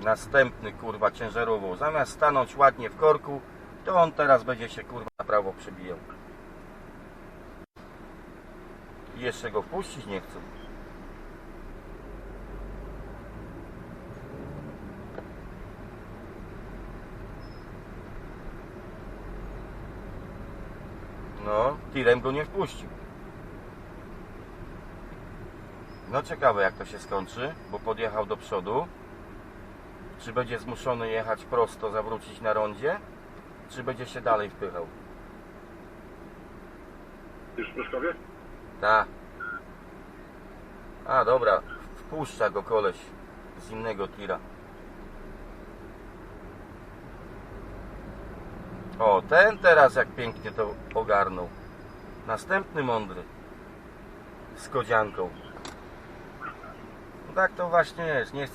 Następny kurwa ciężarową. Zamiast stanąć ładnie w korku, to on teraz będzie się kurwa na prawo przebijał. I jeszcze go wpuścić nie chcą. No, tirem go nie wpuścił. No ciekawe jak to się skończy, bo podjechał do przodu. Czy będzie zmuszony jechać prosto, zawrócić na rondzie? Czy będzie się dalej wpychał? Już w Pruszkowie? Tak. A dobra, wpuszcza go koleś z innego tira. O, ten teraz jak pięknie to ogarnął. Następny mądry. Z kodzianką. No tak to właśnie jest, nie chcę